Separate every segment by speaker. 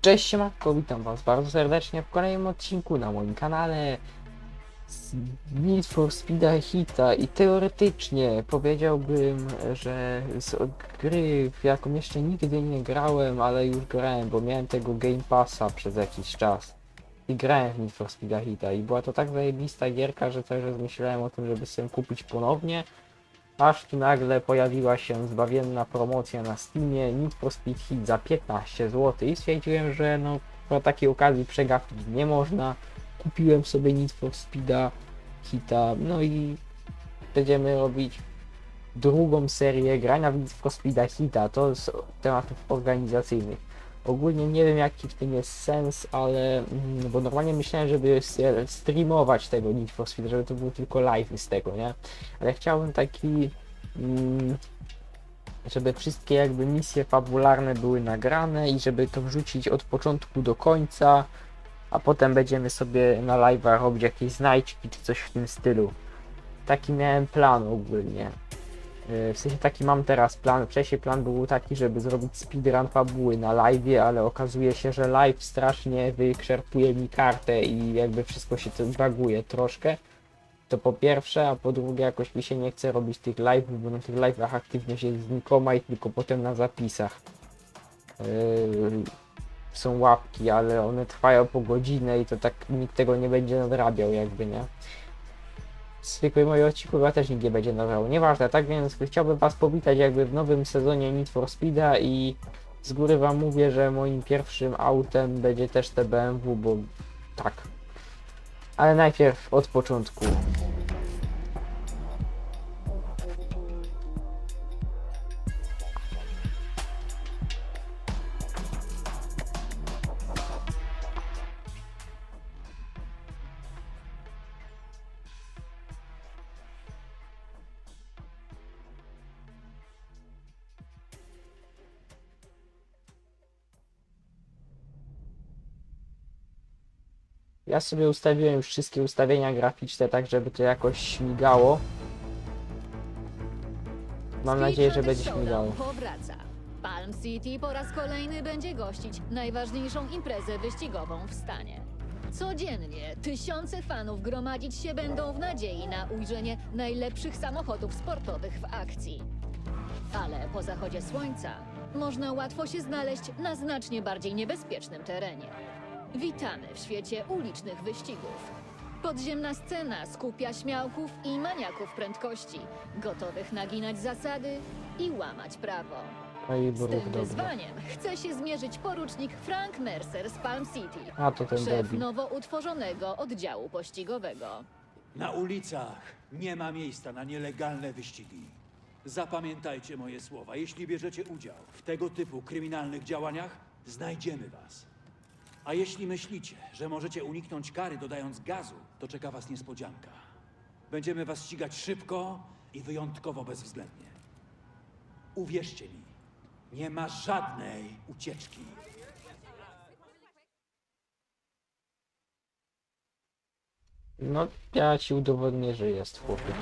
Speaker 1: Cześć siemanko, witam was bardzo serdecznie w kolejnym odcinku na moim kanale. Z Need for Speeda Hita i teoretycznie powiedziałbym, że z gry w jaką jeszcze nigdy nie grałem, ale już grałem, bo miałem tego Game Passa przez jakiś czas i grałem w Need for Speeda Hita i była to tak zajebista gierka, że też rozmyślałem o tym, żeby sobie kupić ponownie Aż tu nagle pojawiła się zbawienna promocja na Steamie Need for Speed Hit za 15 zł i stwierdziłem, że no po takiej okazji przegapić nie można. Kupiłem sobie Need for Speeda Hita, no i będziemy robić drugą serię grania w Need for Speeda Hita, to z tematów organizacyjnych. Ogólnie nie wiem jaki w tym jest sens, ale mm, bo normalnie myślałem, żeby streamować tego Need for Speed, żeby to był tylko live z tego, nie? Ale chciałbym taki, mm, żeby wszystkie jakby misje fabularne były nagrane i żeby to wrzucić od początku do końca, a potem będziemy sobie na live'ach robić jakieś znajdźki czy coś w tym stylu. Taki miałem plan ogólnie. W sensie taki mam teraz plan. Wcześniej plan był taki, żeby zrobić speedrun fabuły na live'ie, ale okazuje się, że live strasznie wykrzerpuje mi kartę i jakby wszystko się to baguje troszkę. To po pierwsze, a po drugie jakoś mi się nie chce robić tych live'ów, bo na tych live'ach aktywność jest znikoma i tylko potem na zapisach. Yy, są łapki, ale one trwają po godzinę i to tak nikt tego nie będzie nadrabiał jakby, nie? Zwykłej mojej odcinku chyba też nikt nie będzie nadrabiał. Nieważne, tak więc chciałbym was powitać jakby w nowym sezonie Need for Speeda i z góry wam mówię, że moim pierwszym autem będzie też te BMW, bo tak. Ale najpierw od początku. Ja sobie ustawiłem już wszystkie ustawienia graficzne, tak żeby to jakoś śmigało. Mam nadzieję, że będzie śmigało.
Speaker 2: powraca. Palm City po raz kolejny będzie gościć najważniejszą imprezę wyścigową w stanie. Codziennie tysiące fanów gromadzić się będą w nadziei na ujrzenie najlepszych samochodów sportowych w akcji. Ale po zachodzie słońca można łatwo się znaleźć na znacznie bardziej niebezpiecznym terenie. Witamy w świecie ulicznych wyścigów. Podziemna scena skupia śmiałków i maniaków prędkości, gotowych naginać zasady i łamać prawo.
Speaker 1: I
Speaker 2: Z tym
Speaker 1: dobra.
Speaker 2: wyzwaniem chce się zmierzyć porucznik Frank Mercer z Palm City,
Speaker 1: A to ten
Speaker 2: szef
Speaker 1: debil.
Speaker 2: nowo utworzonego oddziału pościgowego.
Speaker 3: Na ulicach nie ma miejsca na nielegalne wyścigi. Zapamiętajcie moje słowa. Jeśli bierzecie udział w tego typu kryminalnych działaniach, znajdziemy was. A jeśli myślicie, że możecie uniknąć kary dodając gazu, to czeka was niespodzianka. Będziemy was ścigać szybko i wyjątkowo bezwzględnie. Uwierzcie mi, nie ma żadnej ucieczki.
Speaker 1: No, ja ci udowodnię, że jest chłopie.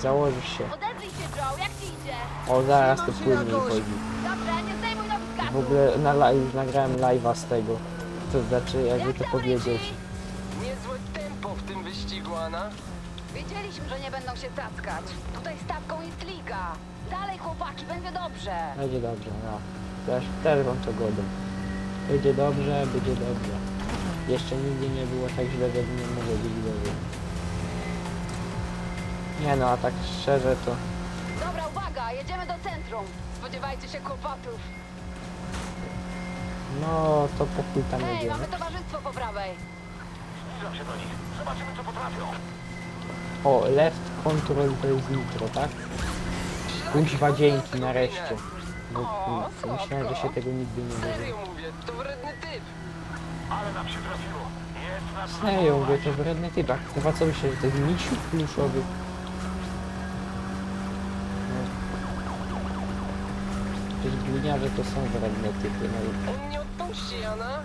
Speaker 1: Założysz się.
Speaker 4: Odezwij się, Joe, jak ci idzie?
Speaker 1: O, zaraz to płynniej chodzi.
Speaker 4: Dobrze, nie zdejmuj gazu.
Speaker 1: W ogóle na li- już nagrałem live'a z tego. To znaczy, jakby to powiedzieć.
Speaker 5: Niezłe tempo w tym wyścigu, Ana.
Speaker 4: Wiedzieliśmy, że nie będą się cackać. Tutaj stawką jest liga. Dalej, chłopaki, będzie dobrze.
Speaker 1: Będzie dobrze, no. Też, też wam to godę. Będzie dobrze, będzie dobrze. Jeszcze nigdy nie było tak źle, że nie mogło być dobrze. Nie no, a tak szczerze to...
Speaker 4: Dobra, uwaga, jedziemy do centrum. Spodziewajcie się kłopotów.
Speaker 1: No, to po chuj tam
Speaker 4: Hej,
Speaker 1: jedziemy.
Speaker 4: mamy towarzystwo po prawej.
Speaker 1: O, left control to jest nitro, tak? Kuźwa dzięki, nareszcie. Bo kurczę, myślałem, że się tego nigdy nie dowie.
Speaker 5: Serio mówię, to wredny typ.
Speaker 1: Serio, mówię, to wredny typ. A chyba co myślę, że to jest misiu pluszowy? No. Przecież gliniarze to są wredne typy, no
Speaker 5: On nie odpuści, Ana.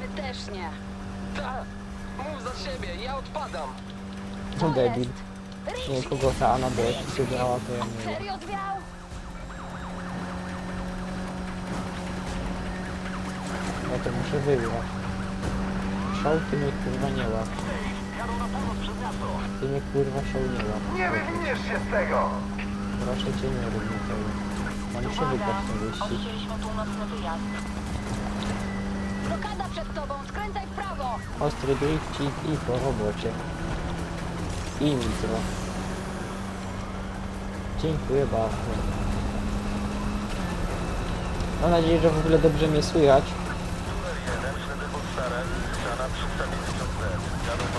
Speaker 4: My też nie.
Speaker 5: Ta, mów za siebie, ja odpadam.
Speaker 1: no debil. Nie wiem kogo ta Anna do wybrała, to ja nie wiem.
Speaker 4: Serio zwiał?
Speaker 1: Ja to muszę wygrać. Show ty mnie kurwa nie łap. Ty mnie kurwa show nie łap.
Speaker 6: Nie wywiniesz się z tego!
Speaker 1: Proszę cię nie rób mi tego. Ja muszę wygrać ten wyścig.
Speaker 4: Odcięliśmy północny wyjazd. Blokada przed tobą, skręcaj w prawo!
Speaker 1: Ostry drifcik i po robocie. I nitro. Dziękuję bardzo. Mam nadzieję, że w ogóle dobrze mnie słychać.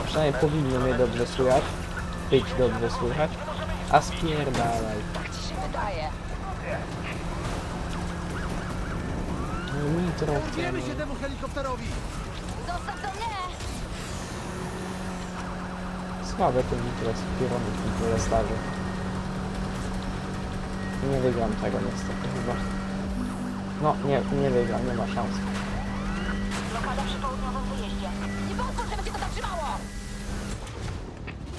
Speaker 1: Przynajmniej powinno mnie dobrze słychać. Być dobrze słychać. A spierdalaj.
Speaker 4: Tak ci się wydaje.
Speaker 1: No Nitro
Speaker 6: Wiemy się temu helikopterowi!
Speaker 4: Zostaw to mnie!
Speaker 1: Słabe ten nitro, kierunek nitro starzy. Nie wygram tego niestety chyba. No, nie, nie wygram, nie ma szans.
Speaker 4: Blokada przy południowym wyjeździe. Nie pozwól, żeby cię to zatrzymało!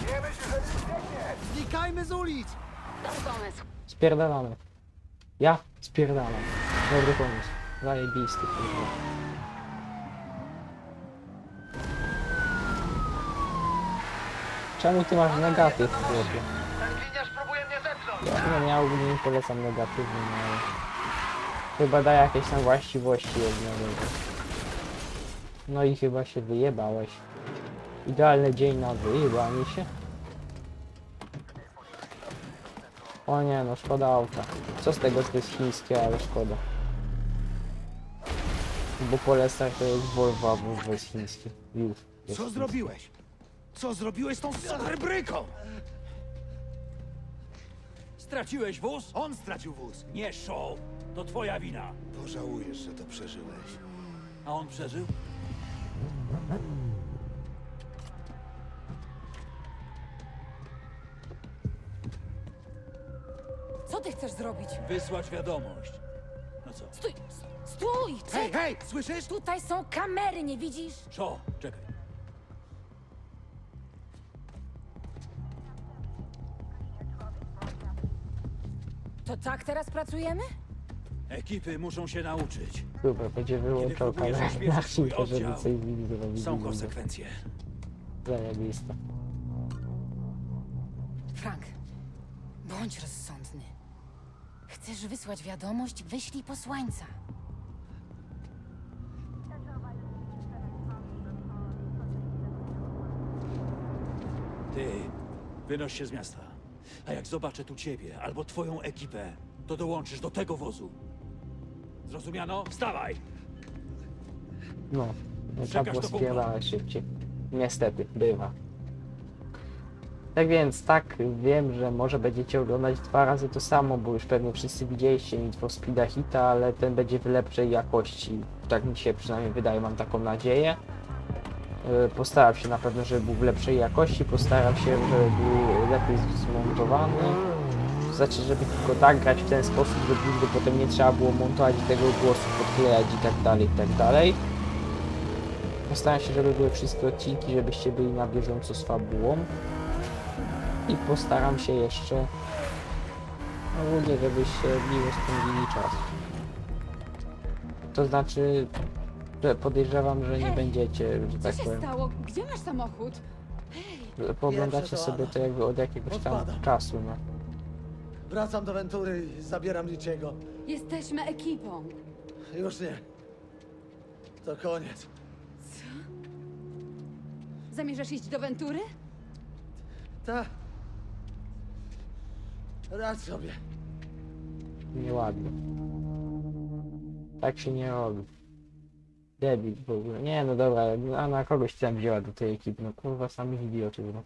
Speaker 6: Nie myśl, że biegnie! Znikajmy z ulic!
Speaker 4: Dobry pomysł.
Speaker 1: Spierdalamy. Ja spierdalam. Dobry pomysł. Zajebisty, kurwa. Czemu ty masz negatyw, chłopie?
Speaker 6: Ten gliniarz próbuje mnie zepchnąć!
Speaker 1: Ja, ja ogólnie nie polecam negatywny, no ale... Chyba da jakieś tam właściwości jednego. No i chyba się wyjebałeś. Idealny dzień na wyjebanie się. O nie, no szkoda auta. Co z tego, że to jest chińskie, ale szkoda. Bo Polestar to jest Volvo, a Volvo jest chińskie. Już. jest
Speaker 6: Co zrobiłeś? Co zrobiłeś z tą srebryką?
Speaker 3: Straciłeś wóz?
Speaker 6: On stracił wóz.
Speaker 3: Nie show. To twoja wina.
Speaker 6: Pożałujesz, że to przeżyłeś.
Speaker 3: A on przeżył?
Speaker 7: Co ty chcesz zrobić?
Speaker 3: Wysłać wiadomość. No co?
Speaker 7: Stój! Stój!
Speaker 6: Hej,
Speaker 7: Czekaj!
Speaker 6: hej, słyszysz?
Speaker 7: Tutaj są kamery, nie widzisz?
Speaker 3: Szo, czekaj.
Speaker 7: To tak teraz pracujemy?
Speaker 3: Ekipy muszą się nauczyć.
Speaker 1: Super, będzie wyłączał
Speaker 3: próbujesz
Speaker 1: kamerę
Speaker 3: oświecić
Speaker 1: na
Speaker 3: swój
Speaker 1: żeby
Speaker 3: oddział,
Speaker 1: coś zrobić.
Speaker 3: Są konsekwencje.
Speaker 1: Zajebiste.
Speaker 7: Frank, bądź rozsądny. Chcesz wysłać wiadomość? Wyślij posłańca.
Speaker 3: Ty, wynoś się z miasta. A jak zobaczę tu ciebie albo twoją ekipę, to dołączysz do tego wozu. Zrozumiano? Wstawaj!
Speaker 1: No, no trzeba
Speaker 3: Przekaż
Speaker 1: było spierdalać szybciej. Niestety, bywa. Tak więc, tak, wiem, że może będziecie oglądać dwa razy to samo, bo już pewnie wszyscy widzieliście Need for Speeda Hita, ale ten będzie w lepszej jakości. Tak mi się przynajmniej wydaje, mam taką nadzieję. Yy, Postaram się na pewno, żeby był w lepszej jakości, postaram się, żeby był lepiej zmontowany. To znaczy, żeby tylko tak grać w ten sposób, żeby potem nie trzeba było montować tego głosu, podklejać i tak dalej, i tak dalej. Postaram się, żeby były wszystkie odcinki, żebyście byli na bieżąco z fabułą. I postaram się jeszcze ogólnie, żebyście miło spędzili czas. To znaczy, że podejrzewam, że nie
Speaker 7: Hej,
Speaker 1: będziecie, że
Speaker 7: Co
Speaker 1: tak
Speaker 7: się
Speaker 1: powiem.
Speaker 7: stało? Gdzie masz samochód?
Speaker 1: że Pooglądacie
Speaker 6: Pierwsze to
Speaker 1: sobie to jakby od jakiegoś tam
Speaker 6: Odpadam.
Speaker 1: czasu, no.
Speaker 6: Wracam do Ventury i zabieram Lichiego.
Speaker 7: Jesteśmy ekipą.
Speaker 6: Już nie. To koniec.
Speaker 7: Zamierzasz iść do Ventury?
Speaker 6: Ta. Radź sobie.
Speaker 1: Nieładnie. Tak się nie robi. Debil w ogóle. Nie no dobra, a na kogoś tam wzięła do tej ekipy. No kurwa samych idiotów. No.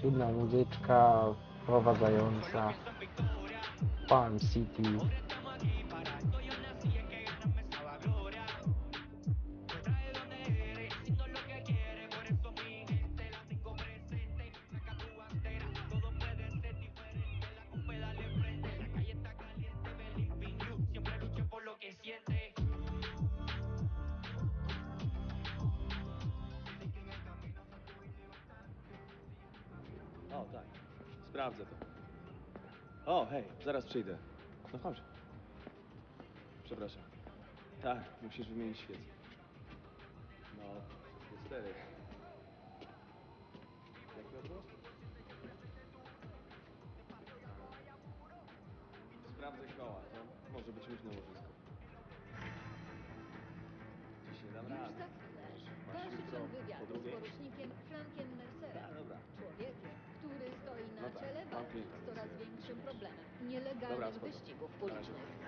Speaker 1: Cudna muzyczka wprowadzająca. Farm City.
Speaker 8: O, tak. Sprawdzę to. O, hej, zaraz przyjdę. No chodź.
Speaker 5: przepraszam. Tak, musisz wymienić świecę. No, cztery. Jak to było? Sprawdzę koła, to może być różne łożysko. Nie dam
Speaker 2: Już chwilę.
Speaker 5: Masz
Speaker 2: Dalszy
Speaker 5: jutro
Speaker 2: ciąg wywiadu
Speaker 5: po
Speaker 2: z
Speaker 5: drugiej?
Speaker 2: porucznikiem Frankiem Mercerem.
Speaker 5: No tak, mam
Speaker 2: walki z coraz większym problemem nielegalnych wyścigów ulicznych.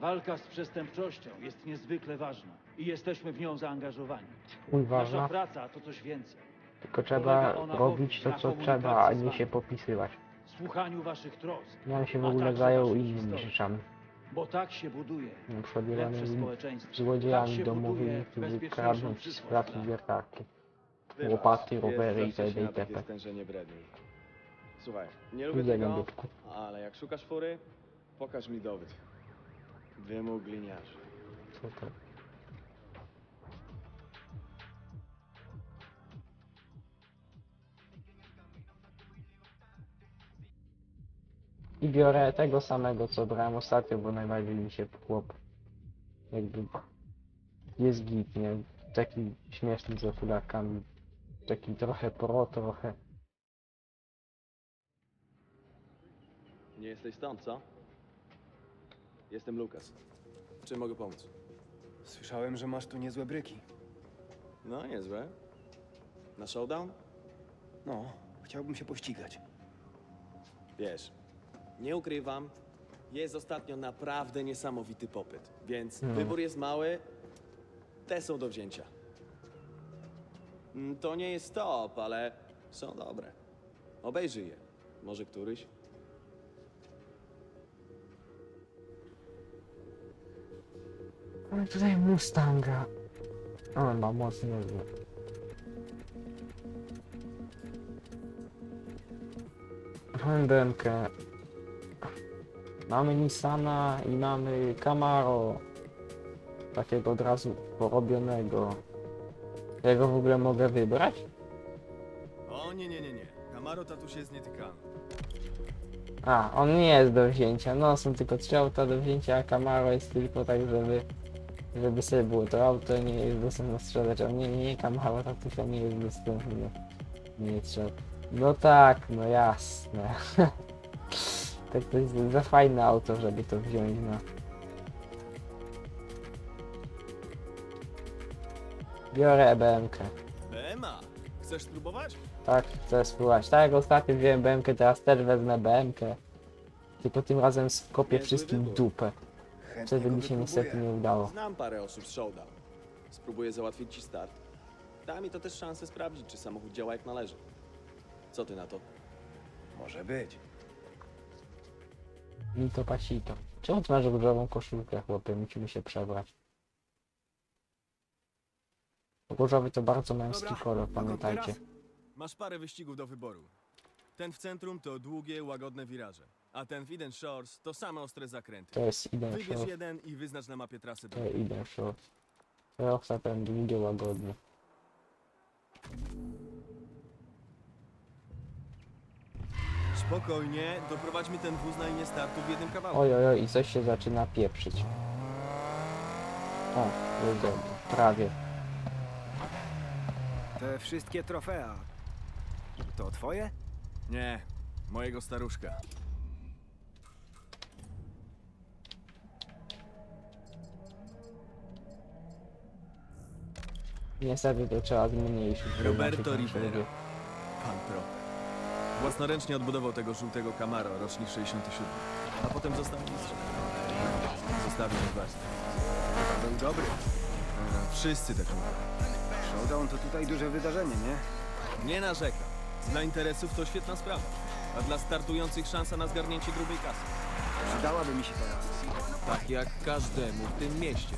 Speaker 3: Walka z przestępczością jest niezwykle ważna i jesteśmy w nią zaangażowani.
Speaker 1: Chuj
Speaker 3: Nasza
Speaker 1: ważna,
Speaker 3: praca to coś więcej.
Speaker 1: tylko trzeba robić to co trzeba, a nie się popisywać.
Speaker 3: Słuchaniu waszych trosk,
Speaker 1: Ja bym się w
Speaker 3: A
Speaker 1: ogóle
Speaker 3: także
Speaker 1: zajął innymi
Speaker 3: historii.
Speaker 1: rzeczami.
Speaker 3: bo tak się buduje
Speaker 1: Na przykład
Speaker 3: lepsze społeczeństwo. Tak
Speaker 1: złodziejami
Speaker 3: się
Speaker 1: domowymi, którzy
Speaker 3: bezpieczniejszą
Speaker 1: kradną z
Speaker 3: przyszłość
Speaker 1: pracy wiertarki. Łopaty,
Speaker 5: jest
Speaker 1: rowery
Speaker 5: za
Speaker 1: itd.
Speaker 5: takie
Speaker 1: itp.
Speaker 5: stężenie bredni. Słuchaj, nie lubię
Speaker 1: jeden
Speaker 5: tego,
Speaker 1: dupku.
Speaker 5: ale jak szukasz fury, pokaż mi dowód. Wymóg gliniarzy.
Speaker 1: Co to? I biorę tego samego, co brałem ostatnio, bo najbardziej mi się chłop jakby jest git, nie? Taki śmieszny z okularkami. Taki trochę pro, trochę...
Speaker 5: Nie jesteś stąd, co? Jestem Lukas. Czym mogę pomóc?
Speaker 9: Słyszałem, że masz tu niezłe bryki.
Speaker 5: No, niezłe. Na showdown?
Speaker 9: No, chciałbym się pościgać.
Speaker 5: Wiesz, nie ukrywam, jest ostatnio naprawdę niesamowity popyt, więc
Speaker 1: No.
Speaker 5: wybór jest mały, te są do wzięcia. Mm, To nie jest top, ale są dobre. Obejrzyj je. Może któryś?
Speaker 1: Ale tutaj Mustanga. On ma mocny niezły. Mamy BMK. Mamy Nissana i mamy Camaro. Takiego od razu porobionego. Ja go w ogóle mogę wybrać?
Speaker 9: O nie, nie, nie, nie. Camaro tatuś jest nietykalny.
Speaker 1: A, on nie jest do wzięcia. No, są tylko trzy auta do wzięcia, a Camaro jest tylko tak, żeby, żeby sobie było. To auto nie jest dostępne sprzedać, a nie, nie, Camaro tatusia nie jest dostępne. Nie trzeba. No tak, no jasne. tak to jest za fajne auto, żeby to wziąć, no. Biorę BMK.
Speaker 9: BMA! Chcesz spróbować?
Speaker 1: Tak, chcę spróbować. Tak jak ostatnio wziąłem BMK, teraz też wezmę BMK. Tylko tym razem skopię wszystkim dupę.
Speaker 9: Chętnie go
Speaker 1: mi się
Speaker 9: wypróbuję.
Speaker 1: niestety nie udało.
Speaker 5: Znam parę osób z showdown. Spróbuję załatwić ci start. Da mi to też szansę sprawdzić, czy samochód działa jak należy. Co ty na to?
Speaker 9: Może być.
Speaker 1: Mi to pasito. Czemu ty masz różową koszulkę, chłopie? Musimy się przebrać. Różowy to bardzo męski
Speaker 9: Dobra,
Speaker 1: kolor,
Speaker 9: dokąd
Speaker 1: pamiętajcie.
Speaker 9: teraz? Masz parę wyścigów do wyboru. Ten w centrum to długie, łagodne wiraże, a ten w Eden Shores to same ostre zakręty.
Speaker 1: To jest Eden
Speaker 9: Wybierz
Speaker 1: Shore.
Speaker 9: jeden i wyznacz na mapie trasę do
Speaker 1: To jest Eden Shore. To jest ten długie, łagodnie.
Speaker 9: Spokojnie, doprowadź mi ten wóz na linię startu w jednym kawałku.
Speaker 1: Oj, oj, oj, i coś się zaczyna pieprzyć. O, dobrze. Prawie.
Speaker 9: Te wszystkie trofea. To twoje? Nie, mojego staruszka.
Speaker 1: Niestety to trzeba zmniejszyć.
Speaker 9: Roberto
Speaker 1: inaczej tam się
Speaker 9: Rivera.
Speaker 1: robi.
Speaker 9: Pan Pro. Własnoręcznie odbudował tego żółtego Camaro, rocznik 67. A potem został mistrzem. Zostawił mi warstwę. Był dobry. E, Wszyscy tak mówią.
Speaker 10: Showdown to tutaj duże wydarzenie, nie?
Speaker 9: Nie narzekam. Dla interesów to świetna sprawa. A dla startujących szansa na zgarnięcie grubej kasy.
Speaker 10: Przydałaby mi się teraz.
Speaker 9: Tak jak każdemu w tym mieście.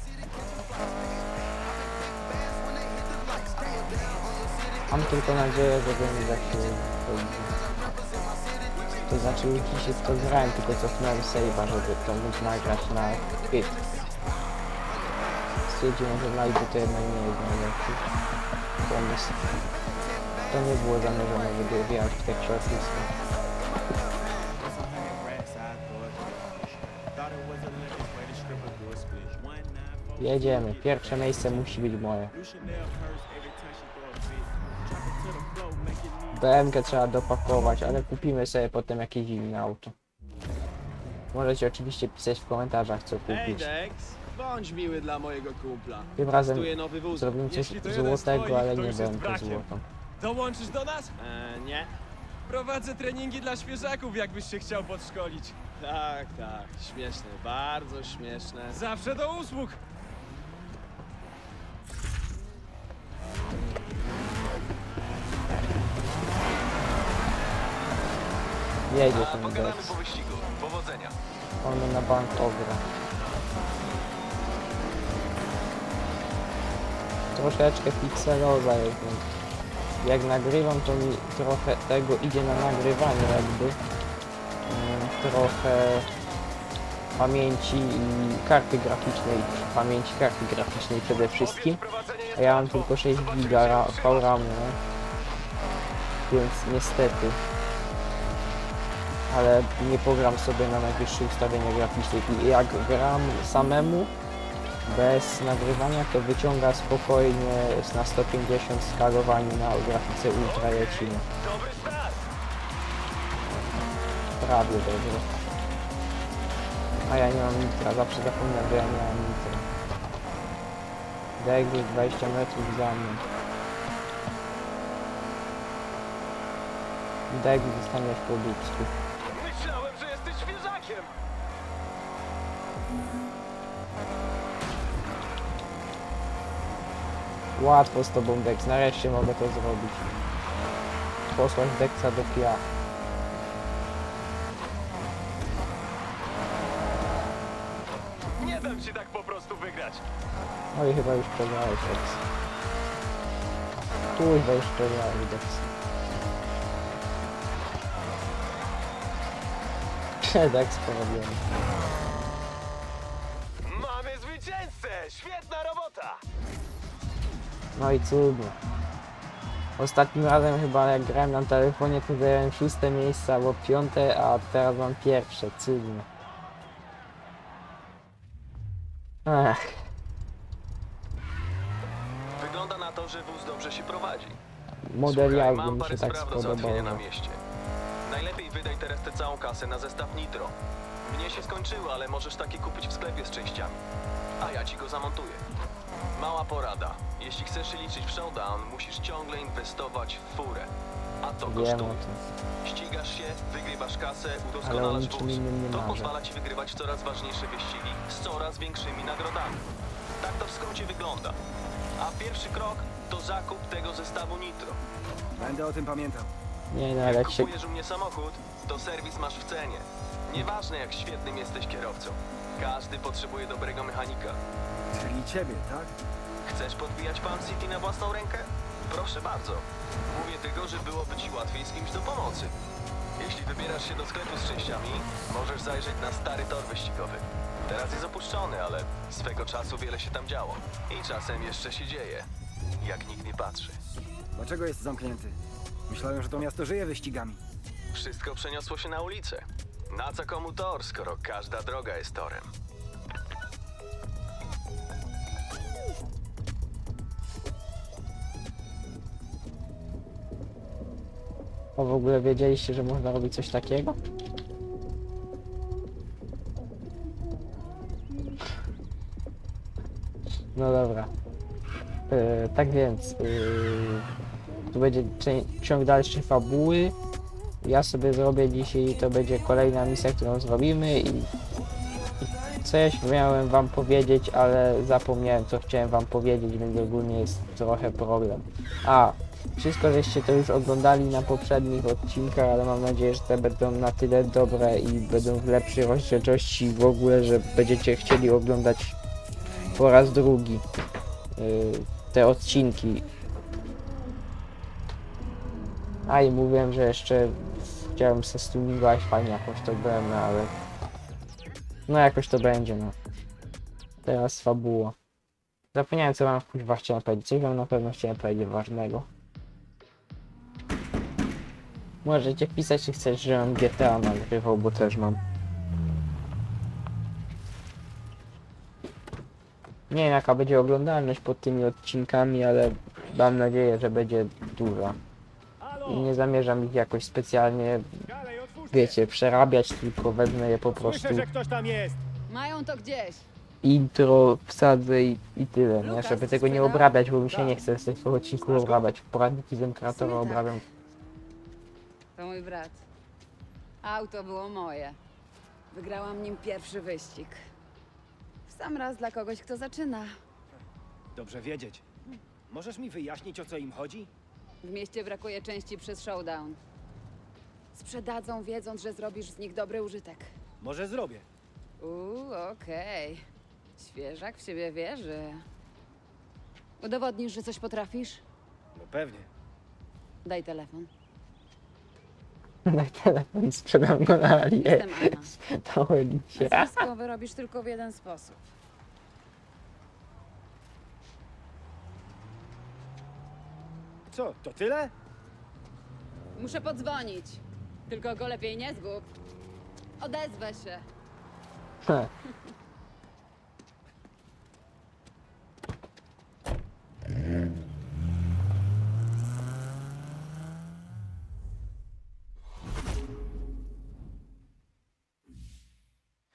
Speaker 1: Mam tylko nadzieję, że będzie tak się. To znaczy dzisiaj to grałem, tylko cofnąłem save'a, żeby to móc nagrać na hit. Stwierdziłem, że live to jednak nie jest najlepszy pomysł. To nie było zamierzone, żeby wjechać w
Speaker 11: a good
Speaker 1: Jedziemy. Pierwsze miejsce musi być moje. BMK trzeba dopakować, ale kupimy sobie potem jakieś inne auto. Możecie oczywiście pisać w komentarzach co
Speaker 12: Ej,
Speaker 1: kupić.
Speaker 12: Dex, bądź miły dla mojego kumpla.
Speaker 1: Tym razem
Speaker 12: Testuję nowy wóz.
Speaker 1: zrobimy coś
Speaker 5: Jeśli to jeden z
Speaker 1: złotego,
Speaker 5: twoich,
Speaker 1: ale
Speaker 5: to
Speaker 1: nie
Speaker 5: już jest brakiem.
Speaker 1: złoto.
Speaker 5: Dołączysz do nas?
Speaker 12: Eee, nie?
Speaker 5: Prowadzę treningi dla świeżaków, jakbyś się chciał podszkolić.
Speaker 12: Tak, tak, śmieszne, bardzo śmieszne.
Speaker 5: Zawsze do usług.
Speaker 1: Jedzie ten
Speaker 5: Pogadamy.
Speaker 1: On na bank ogra. Troszeczkę pikseloza jest. więc Jak nagrywam, to mi trochę tego idzie na nagrywanie jakby. Mm, Trochę pamięci i karty graficznej, pamięci karty graficznej przede wszystkim. A ja mam tylko 6 giga ra- więc niestety ale nie pogram sobie na najwyższych ustawieniach graficznych i jak gram samemu bez nagrywania to wyciąga spokojnie na 150 skalowaniu na grafice ultra
Speaker 5: start.
Speaker 1: Prawie dobrze. A ja nie mam nitra, zawsze zapominam, że ja nie mam nitra. Deg 20 metrów za mną. Deg dostaniesz po dupsku. Łatwo z tobą Dex, nareszcie mogę to zrobić. Posłać Dexa do piach.
Speaker 5: Nie dam ci tak po prostu wygrać.
Speaker 1: No i chyba już przegrałeś Dex. Tu chyba już przegrałeś Dex. Dex porobiony. No i cudnie. Ostatnim razem chyba jak grałem na telefonie to zająłem szóste miejsce albo piąte, a teraz mam pierwsze. Cudnie. Ech,
Speaker 5: Wygląda na to, że wóz dobrze się prowadzi.
Speaker 1: model
Speaker 5: Słuchaj,
Speaker 1: jazdy
Speaker 5: mam
Speaker 1: mi
Speaker 5: parę
Speaker 1: się tak
Speaker 5: spraw do załatwienia
Speaker 1: spodobał.
Speaker 5: na mieście. Najlepiej wydaj teraz tę całą kasę na zestaw Nitro. Mnie się skończyło, ale możesz taki kupić w sklepie z częściami. A ja ci go zamontuję. Mała porada. Jeśli chcesz się liczyć w showdown, musisz ciągle inwestować w furę. A to
Speaker 1: Wiem
Speaker 5: kosztuje.
Speaker 1: o tym.
Speaker 5: Ścigasz się, wygrywasz kasę,
Speaker 1: Ale o
Speaker 5: udoskonalasz
Speaker 1: niczym
Speaker 5: wóz.
Speaker 1: innym nie
Speaker 5: To
Speaker 1: marzę.
Speaker 5: pozwala ci wygrywać coraz ważniejsze wyścigi z coraz większymi nagrodami. Tak to w skrócie wygląda. A pierwszy krok to zakup tego zestawu Nitro.
Speaker 9: Będę o tym pamiętał.
Speaker 1: Nie no, ale jak się
Speaker 5: Kupujesz u mnie samochód, to serwis masz w cenie. Nieważne jak świetnym jesteś kierowcą. Każdy potrzebuje dobrego mechanika.
Speaker 9: Czyli ciebie, tak?
Speaker 5: Chcesz podbijać Palm City na własną rękę? Proszę bardzo. Mówię tylko, że byłoby ci łatwiej z kimś do pomocy. Jeśli wybierasz się do sklepu z częściami, możesz zajrzeć na stary tor wyścigowy. Teraz jest opuszczony, ale swego czasu wiele się tam działo. I czasem jeszcze się dzieje, jak nikt nie patrzy.
Speaker 9: Dlaczego jest zamknięty? Myślałem, że to miasto żyje wyścigami.
Speaker 5: Wszystko przeniosło się na ulicę. Na co komu tor, skoro każda droga jest torem?
Speaker 1: o, w ogóle wiedzieliście, że można robić coś takiego? No dobra. E, tak więc, e, tu będzie ciąg dalszy fabuły. Ja sobie zrobię dzisiaj, to będzie kolejna misja, którą zrobimy i, i coś miałem wam powiedzieć, ale zapomniałem co chciałem wam powiedzieć, więc ogólnie jest trochę problem. A, wszystko żeście to już oglądali na poprzednich odcinkach, ale mam nadzieję, że te będą na tyle dobre i będą w lepszej rozdzielczości w ogóle, że będziecie chcieli oglądać po raz drugi y, te odcinki. A i mówiłem, że jeszcze chciałem se stuningować fajnie jakoś to będę, ale no jakoś to będzie, no. Teraz fabuła. Zapomniałem co wam kuźwa chciałem powiedzieć. Coś wam na pewno chciałem powiedzieć ważnego. Możecie pisać, czy chcesz, żebym GTA nagrywał, bo też mam. Nie wiem jaka będzie oglądalność pod tymi odcinkami, ale mam nadzieję, że będzie duża. I nie zamierzam ich jakoś specjalnie, wiecie, przerabiać, tylko wezmę je po prostu
Speaker 8: ktoś tam jest!
Speaker 7: Mają to gdzieś.
Speaker 1: intro wsadzę i, i tyle, nie?
Speaker 7: Lukas,
Speaker 1: Żeby tego nie obrabiać, bo mi się nie chce z tego odcinku obrabiać. Poradniki z
Speaker 7: W
Speaker 1: Emkratora
Speaker 7: sumie tak.
Speaker 1: obrabiam.
Speaker 7: To mój brat. Auto było moje. Wygrałam nim pierwszy wyścig. W sam raz dla kogoś, kto zaczyna.
Speaker 8: Dobrze wiedzieć. Możesz mi wyjaśnić, o co im chodzi?
Speaker 7: W mieście brakuje części przez showdown. Sprzedadzą, wiedząc, że zrobisz z nich dobry użytek.
Speaker 8: Może zrobię.
Speaker 7: Uuu, okej. Świeżak w siebie wierzy. Udowodnisz, że coś potrafisz?
Speaker 8: No pewnie.
Speaker 7: Daj telefon.
Speaker 1: Daj telefon i sprzedam go na.
Speaker 7: Jestem Anna.
Speaker 1: To elicie.
Speaker 7: Nazwisko wyrobisz tylko w jeden sposób.
Speaker 8: Co, to tyle?
Speaker 7: Muszę podzwonić. Tylko go lepiej nie zgub. Odezwę się.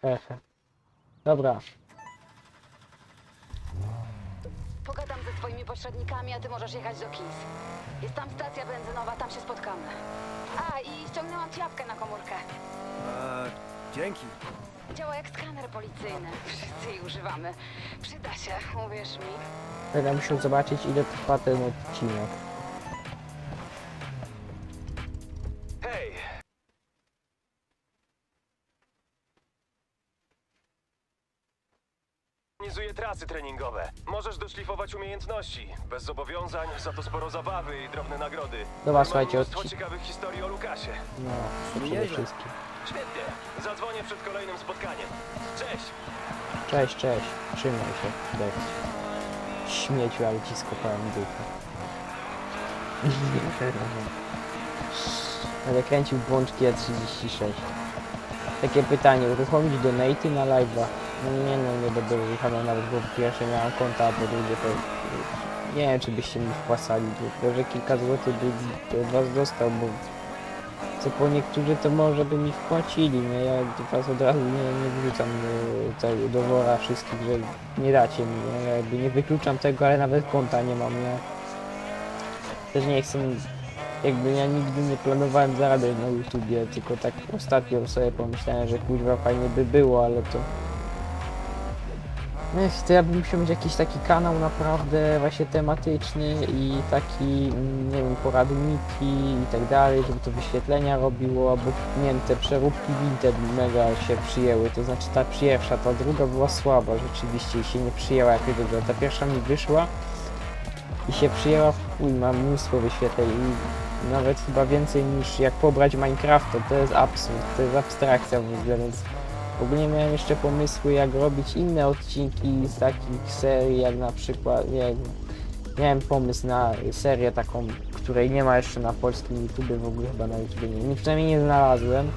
Speaker 1: Hehe. Dobra,
Speaker 4: Pośrednikami, a ty możesz jechać do Kis. Jest tam stacja benzynowa, tam się spotkamy. A, i ściągnęłam ciapkę na komórkę.
Speaker 9: A, dzięki.
Speaker 4: Działa jak skaner policyjny. Wszyscy jej używamy. Przyda się, uwierz mi.
Speaker 1: będę musiał zobaczyć ile trwa ten odcinek.
Speaker 5: Możesz doszlifować umiejętności. Bez zobowiązań, za to sporo zabawy i drobne nagrody.
Speaker 1: Dobra,
Speaker 5: Mam
Speaker 1: słuchajcie,
Speaker 5: mnóstwo
Speaker 1: odci-
Speaker 5: ciekawych historii o Lukasie.
Speaker 1: No, to przede
Speaker 9: Nieźle.
Speaker 1: wszystkim.
Speaker 5: Świetnie. Zadzwonię przed kolejnym spotkaniem. Cześć!
Speaker 1: Cześć, cześć. Trzymaj się, Dex. Śmieciu, ale ci skopałem dupę. Ale kręcił błączki A36. Takie pytanie, uruchomić donaty na live'a? No nie no, nie będę uruchamiał nawet, bo po pierwsze miałem konta, a po drugie to... Nie wiem, czy byście mi wpłacali, tylko że kilka złotych by was dostał, bo... Co po niektórzy to może by mi wpłacili, no ja was od razu nie, nie wrzucam e, tego do wora wszystkich, że nie dacie mi, nie? Ja jakby nie wykluczam tego, ale nawet konta nie mam, nie? Też nie chcę, jakby ja nigdy nie planowałem zarabiać na YouTubie, tylko tak ostatnio sobie pomyślałem, że kurwa fajnie by było, ale to... Ech, to ja bym musiał mieć jakiś taki kanał naprawdę właśnie tematyczny i taki, mm, nie wiem, poradniki i tak dalej, żeby to wyświetlenia robiło, albo nie wiem, te przeróbki Vinted mega się przyjęły, to znaczy ta pierwsza, ta druga była słaba rzeczywiście i się nie przyjęła jakoś dobrze, ta pierwsza mi wyszła i się przyjęła w chuj, mam mnóstwo wyświetleń i nawet chyba więcej niż jak pobrać Minecrafta, to jest absurd, to jest abstrakcja w ogóle, więc Ogólnie miałem jeszcze pomysły, jak robić inne odcinki z takich serii, jak na przykład, wiem, miałem pomysł na serię taką, której nie ma jeszcze na polskim YouTube, w ogóle chyba na YouTube nie przynajmniej nie znalazłem.